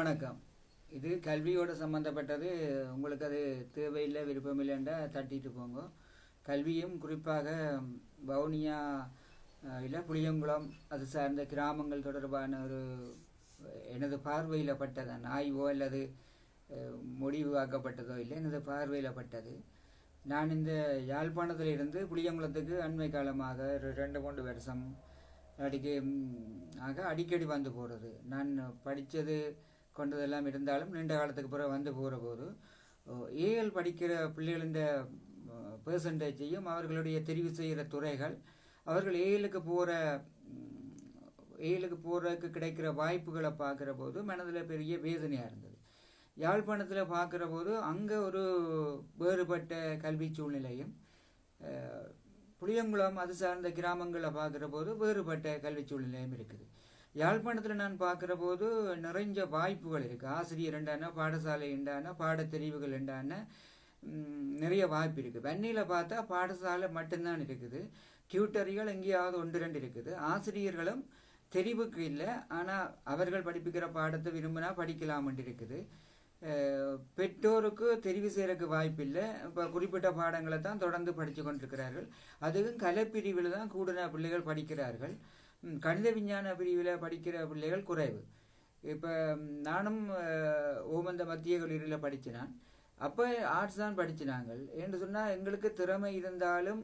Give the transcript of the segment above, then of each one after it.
வணக்கம். இது கல்வியோட சம்மந்தப்பட்டது உங்களுக்கு அது தேவையில்லை விருப்பமில்லைன்றா தட்டிட்டு போங்க. கல்வியும் குறிப்பாக வவுனியா இல்லை புளியங்குளம் அது சார்ந்த கிராமங்கள் தொடர்பான ஒரு எனது பார்வையில் பட்டதான் ஆய்வோ அல்லது முடிவாக்கப்பட்டதோ இல்லை எனது பார்வையில் பட்டது. நான் இந்த யாழ்ப்பாணத்தில் இருந்து புளியங்குளத்துக்கு அண்மை காலமாக ரெண்டு மூன்று வருஷம் அடிக்க ஆக அடிக்கடி வந்து போகிறது நான் படித்தது கொண்டதெல்லாம் இருந்தாலும் நீண்ட காலத்துக்கு பிறகு வந்து போகிற போது ஏஎல் படிக்கிற பிள்ளைகளின் பெர்சன்டேஜையும் அவர்களுடைய தெரிவு செய்கிற துறைகள் அவர்கள் ஏஎலுக்கு போகிற ஏழுக்கு போகிறதுக்கு கிடைக்கிற வாய்ப்புகளை பார்க்குற போது மனதில் பெரிய வேதனையாக இருந்தது. யாழ்ப்பாணத்தில் பார்க்குற போது அங்கே ஒரு வேறுபட்ட கல்வி சூழ்நிலையும் புளியங்குளம் அது சார்ந்த கிராமங்களை பார்க்குற போது வேறுபட்ட கல்வி சூழ்நிலையும் இருக்குது. யாழ்ப்பாணத்தில் நான் பார்க்குற போது நிறைஞ்ச வாய்ப்புகள் இருக்குது ஆசிரியர் என்றான பாடசாலை உண்டான பாடத்தெரிவுகள் உண்டான நிறைய வாய்ப்பு இருக்குது வெண்ணியில் பார்த்தா பாடசாலை மட்டும்தான் இருக்குது. டியூட்டரிகள் எங்கேயாவது ஒன்று ரெண்டு இருக்குது. ஆசிரியர்களும் தெரிவுக்கு இல்லை. ஆனால் அவர்கள் படிப்பிக்கிற பாடத்தை விரும்பினா படிக்கலாம்னு இருக்குது. பெற்றோருக்கு தெரிவு செய்கிறக்கு வாய்ப்பு இல்லை. இப்போ குறிப்பிட்ட பாடங்களை தான் தொடர்ந்து படித்து கொண்டிருக்கிறார்கள். அதுவும் கலைப்பிரிவில் தான் கூடுதல பிள்ளைகள் படிக்கிறார்கள். கணித விஞ்ஞான பிரிவில் படிக்கிற பிள்ளைகள் குறைவு. இப்போ நானும் ஓமந்த மத்திய கல்லூரியில் படித்தினான் அப்போ ஆர்ட்ஸ் தான் படிச்சினாங்கள். என்று சொன்னால் எங்களுக்கு திறமை இருந்தாலும்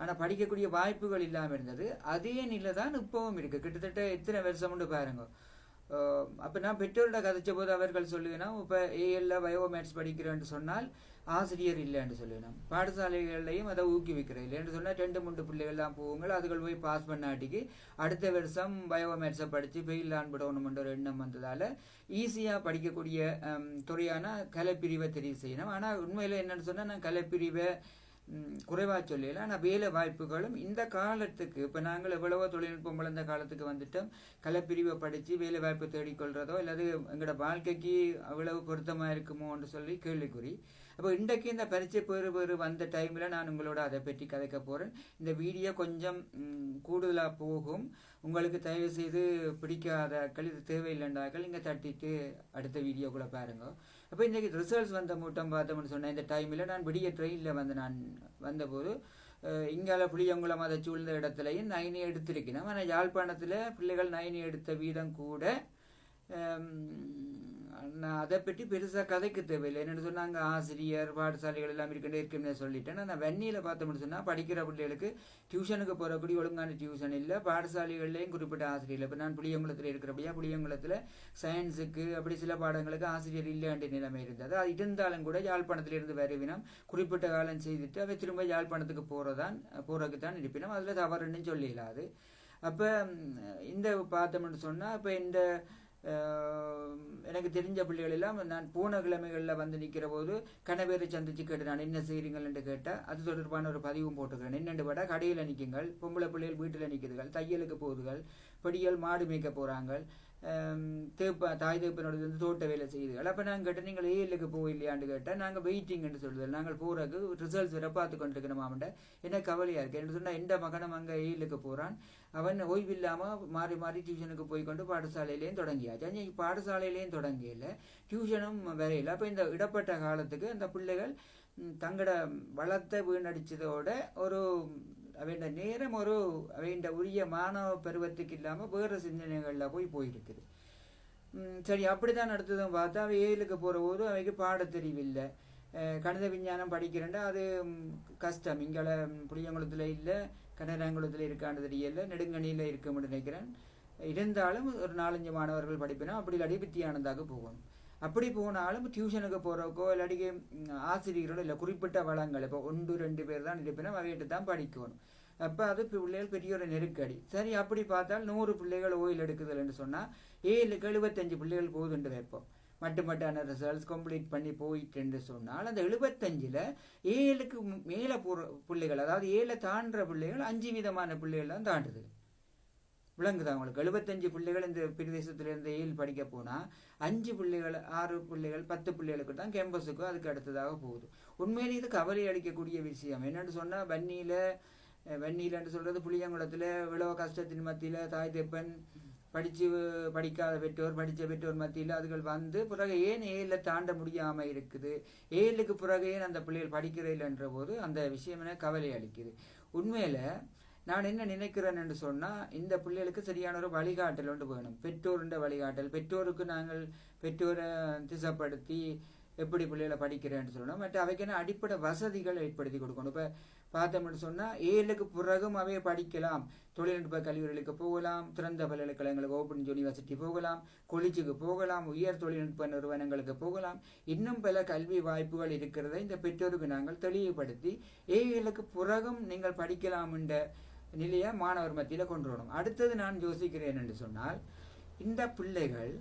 ஆனால் படிக்கக்கூடிய வாய்ப்புகள் இல்லாமல் இருந்தது. அதே நிலை தான் இப்போவும் இருக்குது கிட்டத்தட்ட எத்தனை வருஷம்னு பாருங்க. அப்போ நான் பெற்றோர்கிட்ட கதைச்ச போது அவர்கள் சொல்லுவேன்னா இப்போ ஏஎல்ல பயோமேட்ஸ் படிக்கிறேன்னு சொன்னால் ஆசிரியர் இல்லைன்னு சொல்லினோம். பாடசாலைகள்லையும் அதை ஊக்குவிக்கிறேன் இல்லைன்னு சொன்னால் ரெண்டு மூன்று பிள்ளைகள் தான் போகுங்கள். அதுகள் போய் பாஸ் பண்ணாட்டிக்கு அடுத்த வருஷம் பயோமேட்ஸை படித்து ஃபெயில் ஆன்படணுமென்ற ஒரு எண்ணம் வந்ததால் ஈஸியாக படிக்கக்கூடிய துறையான கலைப்பிரிவை தெரிவு செய்யணும். ஆனால் உண்மையில் என்னென்னு சொன்னால் நான் கலைப்பிரிவை குறைவாக சொல்லல ஆனால் வேலை வாய்ப்புகளும் இந்த காலத்துக்கு இப்போ நாங்கள் எவ்வளவோ தொழில்நுட்பம் வளர்ந்த காலத்துக்கு வந்துட்டோம். கலைப்பிரிவை படித்து வேலை வாய்ப்பு தேடிக்கொள்றதோ அல்லது எங்களோட வாழ்க்கைக்கு அவ்வளவு பொருத்தமாக இருக்குமோன்னு சொல்லி கேள்விக்குறி. அப்போ இன்றைக்கு இந்த பரீட்சை பேறு பேறு வந்த டைமில் நான் உங்களோட அதை பற்றி கதைக்க போகிறேன் இந்த வீடியோ கொஞ்சம் கூடுதலாக போகும். உங்களுக்கு தயவு செய்து பிடிக்காத இது தேவையில்லைண்டாக்கள் இங்கே தட்டிட்டு அடுத்த வீடியோக்குள்ளே பாருங்க. அப்போ இன்றைக்கி ரிசல்ட்ஸ் வந்த மூட்டம் பார்த்தோம்னு சொன்னேன் இந்த டைமில் நான் விடிய ட்ரெயினில் வந்து நான் வந்தபோது இங்கால புளியங்குளம் அதை சூழ்ந்த இடத்துலையும் நைனி எடுத்திருக்கிறேன். ஆனால் யாழ்ப்பாணத்தில் பிள்ளைகள் நைனி எடுத்த வீதம் கூட நான் அதை பற்றி பெருசாக கதைக்கு தேவையில்லை. என்னென்னு சொன்னாங்க ஆசிரியர் பாடசாலைகள் எல்லாம் இருக்குன்னு இருக்குன்னு சொல்லிட்டேன் நான் வெண்ணியில் பார்த்தோம்னு சொன்னால் படிக்கிற பிள்ளைகளுக்கு டியூஷனுக்கு போகக்கூடிய ஒழுங்கான டியூஷன் இல்லை. பாடசாலைகள்லேயும் குறிப்பிட்ட ஆசிரியர் இப்போ நான் புளியங்குளத்தில் இருக்கிறபடியா புளியங்குளத்தில் சயின்ஸுக்கு அப்படி சில பாடங்களுக்கு ஆசிரியர் இல்லைன்ற நிலைமை இருந்தது. அது இருந்தாலும் கூட யாழ்ப்பாணத்திலிருந்து வருவினம் குறிப்பிட்ட காலம் செய்துட்டு அவை திரும்ப யாழ்ப்பாணத்துக்கு போகிறதான் போகிறதுக்கு தான் இருப்பினோம் அதில் தவறுன்னு சொல்லிடலாது. அப்போ இந்த பார்த்தோம்னு சொன்னால் இப்போ இந்த எனக்கு தெரிஞ்ச பிள்ளைகள் எல்லாம் நான் போன கிழமைகளில் வந்து நிற்கிற போது கணவேரை சந்திச்சு கேட்டு நான் என்ன செய்கிறீங்கள்னு கேட்டால் அது தொடர்பான ஒரு பதிவும் போட்டுக்கிறேன் என்னென்று பார்த்தா கடையில் நிற்குங்கள். பொம்பளை பிள்ளைகள் வீட்டில் நிற்கிறதுகள் தையலுக்கு போகுதுகள். படியல் மாடு மேய்க்க போகிறாங்க தேப்ப தாய் தேப்பனோட வந்து தோட்ட வேலை செய்யுதுகள் அப்போ நாங்கள் கேட்டேன் நீங்கள் ஏழுக்கு போகலையான்னு கேட்டால் நாங்கள் வெயிட்டிங்னு சொல்லுதல். நாங்கள் போகிறதுக்கு ரிசல்ட்ஸ் வர பார்த்து கொண்டிருக்கணும் மாமன்ட்ட என்ன கவலையாக இருக்குது என்று சொன்னால் எந்த மகனும் அங்கே ஏழுக்கு போகிறான் அவன் ஓய்வில்லாமல் மாறி மாறி டியூஷனுக்கு போய் கொண்டு பாடசாலையிலேயும் தொடங்கியாச்சு. அஞ்சு பாடசாலையிலேயும் தொடங்கியில்லை டியூஷனும் வரையில அப்போ இந்த இடப்பட்ட காலத்துக்கு அந்த பிள்ளைகள் தங்களோட வளத்தை வீணடிச்சதோட ஒரு அவைண்ட நேரம் ஒரு அவைண்ட உரிய மாணவ பருவத்துக்கு இல்லாமல் வேறு சிந்தனைகளில் போய் போயிருக்குது. சரி அப்படிதான் நடத்ததும் பார்த்தா அவன் ஏழுக்கு போகிற போது அவைக்கு பாட தெரியவில்லை கணித விஞ்ஞானம் படிக்கிறேன்டா அது கஷ்டம். இங்கே புளியங்குளத்தில் இல்லை. கனராங்குளத்தில் இருக்கான்னு தெரியல நெடுங்கணியில் இருக்கும்னு நினைக்கிறேன். இருந்தாலும் ஒரு நாலஞ்சு மாணவர்கள் படிப்பினா அப்படி இல்லாட்டி வித்தியானந்தாக போகணும் அப்படி போனாலும் டியூஷனுக்கு போகிறக்கோ இல்லாட்டி ஆசிரியர்களோ இல்லை குறிப்பிட்ட வளங்கள் இப்போ ஒன்று ரெண்டு பேர் தான் இருப்பினா அவையிட்டு தான் படிக்கணும். அப்போ அது பிள்ளைகள் பெரிய ஒரு நெருக்கடி. சரி அப்படி பார்த்தால் நூறு பிள்ளைகள் ஓயில் எடுக்குதுன்னு சொன்னால் ஏழுக்கு எழுபத்தஞ்சு பிள்ளைகள் போகுதுன்னு வைப்போம். மட்டுமட்டான ரிசல்ட்ஸ் கம்ப்ளீட் பண்ணி போயிட்டுன்னு சொன்னால் அந்த எழுபத்தஞ்சில் ஏழுக்கு மேலே போகிற பிள்ளைகள் அதாவது ஏழை தாண்டுற பிள்ளைகள் அஞ்சு விதமான பிள்ளைகள் தான் தாண்டுது. விளங்குதா அவங்களுக்கு எழுபத்தஞ்சு பிள்ளைகள் இந்த பிரதேசத்தில் இருந்து ஏழு படிக்க போனால் அஞ்சு பிள்ளைகள் ஆறு பிள்ளைகள் பத்து பிள்ளைகளுக்கு தான் கேம்பஸுக்கும் அதுக்கு அடுத்ததாக போகுது. உண்மையிலே இது கவலை அளிக்கக்கூடிய விஷயம். என்னென்னு சொன்னால் வன்னியில் வன்னியிலன்னு சொல்கிறது புளியங்குளத்தில் விளவ கஷ்டத்தின் மத்தியில் தாய் தெப்பன் படித்து படிக்காத பெற்றோர் படித்த பெற்றோர் மத்தியில் அதுகள் வந்து பிறகு ஏன் ஏழில் தாண்ட முடியாமல் இருக்குது? ஏழுக்கு பிறகு ஏன் அந்த பிள்ளைகள் படிக்கிறதில்லைன்ற போது அந்த விஷயம் என கவலை அளிக்குது. உண்மையில் நான் என்ன நினைக்கிறேன் என்று சொன்னால் இந்த பிள்ளைகளுக்கு சரியான ஒரு வழிகாட்டல் ஒன்று வேணும். பெற்றோருண்ட வழிகாட்டல். பெற்றோருக்கு நாங்கள் பெற்றோரை திசைப்படுத்தி எப்படி பிள்ளைகளை படிக்கிறேன்னு சொல்லணும். மற்ற அவைக்கான அடிப்படை வசதிகள் ஏற்படுத்தி கொடுக்கணும். இப்போ பார்த்தோம்னு சொன்னால் ஏழுக்கு பிறகும் அவைய படிக்கலாம். தொழில்நுட்ப கல்லூரிகளுக்கு போகலாம் திறந்த பல்கலைக்கழகங்களுக்கு ஓப்பன் யூனிவர்சிட்டி போகலாம் கொலிச்சுக்கு போகலாம் உயர் தொழில்நுட்ப நிறுவனங்களுக்கு போகலாம். இன்னும் பல கல்வி வாய்ப்புகள் இருக்கிறதை இந்த பெற்றோருக்கு நாங்கள் தெளிவுபடுத்தி ஏழுக்கு பிறகும் நீங்கள் படிக்கலாம் என்ற நிலையை மாணவர் மத்தியில் கொண்டு வரணும். அடுத்தது நான் யோசிக்கிறேன் என்று சொன்னால் இந்த பிள்ளைகள்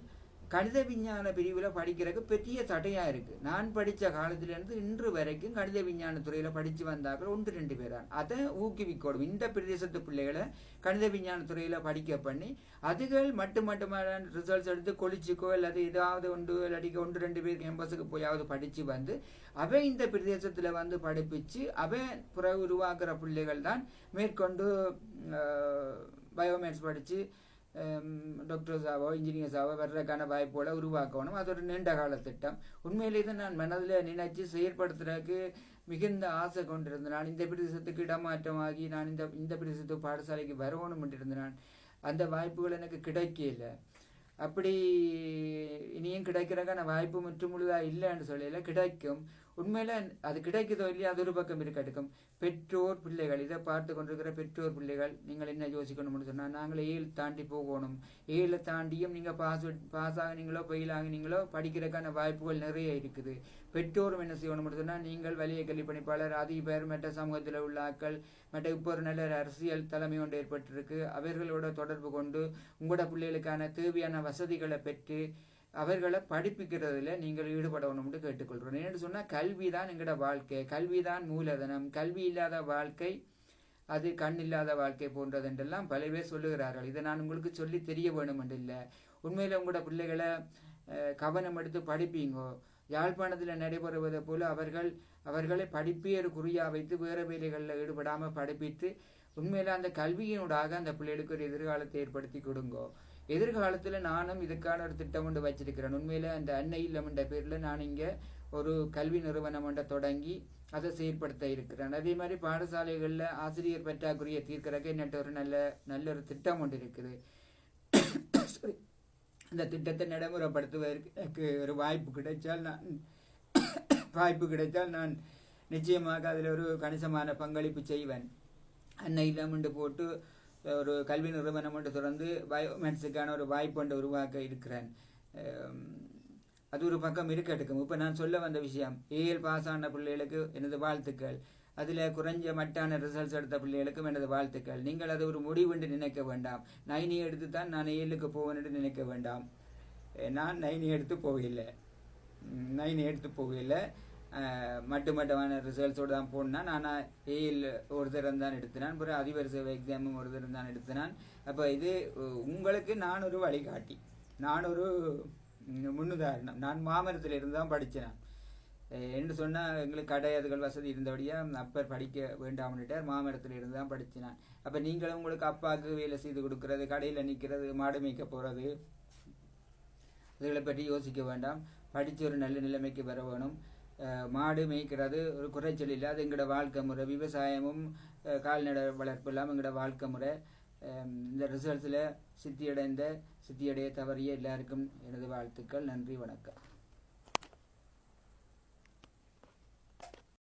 கணித விஞ்ஞான பிரிவில் படிக்கிறதுக்கு பெரிய தடையாக இருக்குது நான் படித்த காலத்திலேருந்து இன்று வரைக்கும் கணித விஞ்ஞான துறையில் படித்து வந்தாக்கள் ஒன்று ரெண்டு பேர் தான் அதை ஊக்குவிக்கணும். இந்த பிரதேசத்து பிள்ளைகளை கணித விஞ்ஞான துறையில் படிக்க பண்ணி அதுகள் மட்டும் மட்டுமான ரிசல்ட்ஸ் எடுத்து கொளிச்சுக்கோ அல்லது ஏதாவது ஒன்று இல்லாட்டிக்கு ஒன்று ரெண்டு பேர் கேம்பஸுக்கு போயாவது படித்து வந்து அவை இந்த பிரதேசத்தில் வந்து படிப்பிச்சு அவை புற உருவாக்குற பிள்ளைகள் தான் மேற்கொண்டு பயோமேட்ஸ் படித்து டாக்டர்ஸாவோ இன்ஜினியர்ஸாவோ வர்றதுக்கான வாய்ப்புகளை உருவாக்கணும் அது ஒரு நீண்ட கால திட்டம் உண்மையிலேயே நான் மனதில் நினைச்சு செயற்படுத்துறதுக்கு மிகுந்த ஆசை கொண்டிருந்த நான் இந்த பிரதேசத்துக்கு இடமாற்றம் ஆகி நான் இந்த இந்த பிரதேசத்துக்கு பாடசாலைக்கு வரணும் இருந்தேன் நான் அந்த வாய்ப்புகள் எனக்கு கிடைக்கல அப்படி இனியும் கிடைக்கிறக்கான வாய்ப்பு முற்று முழுதாக இல்லைன்னு சொல்லல கிடைக்கும் உண்மையில அது கிடைக்குதோ இல்லையா அது ஒரு பக்கம் இருக்கட்டும். பெற்றோர் பிள்ளைகள் இதை பார்த்து கொண்டிருக்கிற பெற்றோர் பிள்ளைகள் நீங்கள் என்ன யோசிக்கணும்னு சொன்னால் நாங்கள் ஏழு தாண்டி போகணும். ஏழு தாண்டியும் நீங்கள் பாஸ் பாஸ் ஆகினீங்களோ ஃபெயில் ஆகினீங்களோ படிக்கிறதுக்கான வாய்ப்புகள் நிறைய இருக்குது. பெற்றோரும் என்ன செய்யணும்னு சொன்னால் நீங்கள் வலிய கல்வி பணிப்பாளர் அதிக பேர் மற்ற சமூகத்தில் உள்ள ஆக்கள் மற்ற இப்போ ஒரு நல்ல அரசியல் தலைமை ஒன்று ஏற்பட்டிருக்கு. அவர்களோட தொடர்பு கொண்டு உங்களோட பிள்ளைகளுக்கான தேவையான வசதிகளை பெற்று அவர்களை படிப்பிக்கிறதுல நீங்கள் ஈடுபடணும்னு கேட்டுக்கொள்கிறோம். ஏன்னு சொன்னால் கல்வி தான் எங்களோட வாழ்க்கை. கல்வி தான் மூலதனம். கல்வி இல்லாத வாழ்க்கை அது கண் இல்லாத வாழ்க்கை போன்றது என்றெல்லாம் பல பேர் சொல்லுகிறார்கள். இதை நான் உங்களுக்கு சொல்லி தெரிய வேணும் என்று இல்லை. உண்மையில் உங்களோட பிள்ளைகளை கவனம் எடுத்து படிப்பீங்கோ. யாழ்ப்பாணத்தில் நடைபெறுவதை போல அவர்கள் அவர்களை படிப்பே ஒரு வைத்து வேறு வேலைகளில் ஈடுபடாமல் படிப்பித்து உண்மையில் அந்த கல்வியினூடாக அந்த பிள்ளைகளுக்கு ஒரு எதிர்காலத்தை ஏற்படுத்தி கொடுங்கோ. எதிர்காலத்தில் நானும் இதுக்கான ஒரு திட்டம் கொண்டு வச்சிருக்கிறேன். உண்மையில் அந்த அன்னை இல்லம்ன்ற பேரில் நான் இங்கே ஒரு கல்வி நிறுவனம் ஒன்றை தொடங்கி அதை செயற்படுத்த இருக்கிறேன். அதே மாதிரி பாடசாலைகளில் ஆசிரியர் பற்றாக்குறையை தீர்க்கிறதுக்கு என்னட்ட ஒரு நல்ல நல்ல ஒரு திட்டம் ஒன்று இருக்குது. அந்த திட்டத்தை நடைமுறைப்படுத்துவதற்கு எனக்கு ஒரு வாய்ப்பு கிடைச்சால் நான் வாய்ப்பு கிடைத்தால் நான் நிச்சயமாக அதில் ஒரு கணிசமான பங்களிப்பு செய்வேன். அன்னை இல்லம் போட்டு ஒரு கல்வி நிறுவனம் ஒன்று தொடர்ந்து பயோமேட்ஸுக்கான ஒரு வாய்ப்பு ஒன்று உருவாக்க இருக்கிறேன். அது ஒரு பக்கம் இருக்கட்டுக்கும் இப்போ நான் சொல்ல வந்த விஷயம் ஏஎல் பாஸ் ஆன பிள்ளைகளுக்கு எனது வாழ்த்துக்கள். அதில் குறைஞ்ச மட்டான ரிசல்ட்ஸ் எடுத்த பிள்ளைகளுக்கும் எனது வாழ்த்துக்கள். நீங்கள் அதை ஒரு முடிவுண்டு நினைக்க வேண்டாம். நைனி எடுத்து தான் நான் ஏழுக்கு போவேன் நினைக்க வேண்டாம். நான் நைனி எடுத்து போகவில்லை. நைனி எடுத்து போகவில்லை. மட்டு மட்டமான ரிசல்ட்ஸோடு தான் போனால் நான் ஏயில் ஒரு தரம் தான் எடுத்தினான். அப்புறம் அதிபர் சேவை எக்ஸாமும் ஒரு தரம் தான் எடுத்தினான். அப்போ இது உங்களுக்கு நான் ஒரு வழிகாட்டி. நான் ஒரு முன்னுதாரணம். நான் மாமரத்தில் இருந்து தான் படித்தேன் என்று சொன்னால் எங்களுக்கு கடை அதுகள் வசதி இருந்தபடியாக அப்பர் படிக்க வேண்டாம்னுட்டார். மாமரத்தில் இருந்து தான் படித்தினான் அப்போ நீங்களும் உங்களுக்கு அப்பாவுக்கு வேலை செய்து கொடுக்கறது கடையில் நிற்கிறது மாடு மேய்க்க போகிறது இதுகளை பற்றி யோசிக்க வேண்டாம். படித்து ஒரு நல்ல நிலைமைக்கு வர வேணும். மாடு மேய்க்கிறது ஒரு குறைச்சல் இல்லை அது எங்களோட வாழ்க்கை முறை விவசாயமும் கால்நடை வளர்ப்பு எல்லாம் எங்களோட வாழ்க்கை முறை. இந்த ரிசல்ட்ஸில் சித்தியடைந்த சித்தியடைய தவறிய எல்லாருக்கும் எனது வாழ்த்துக்கள் நன்றி வணக்கம்.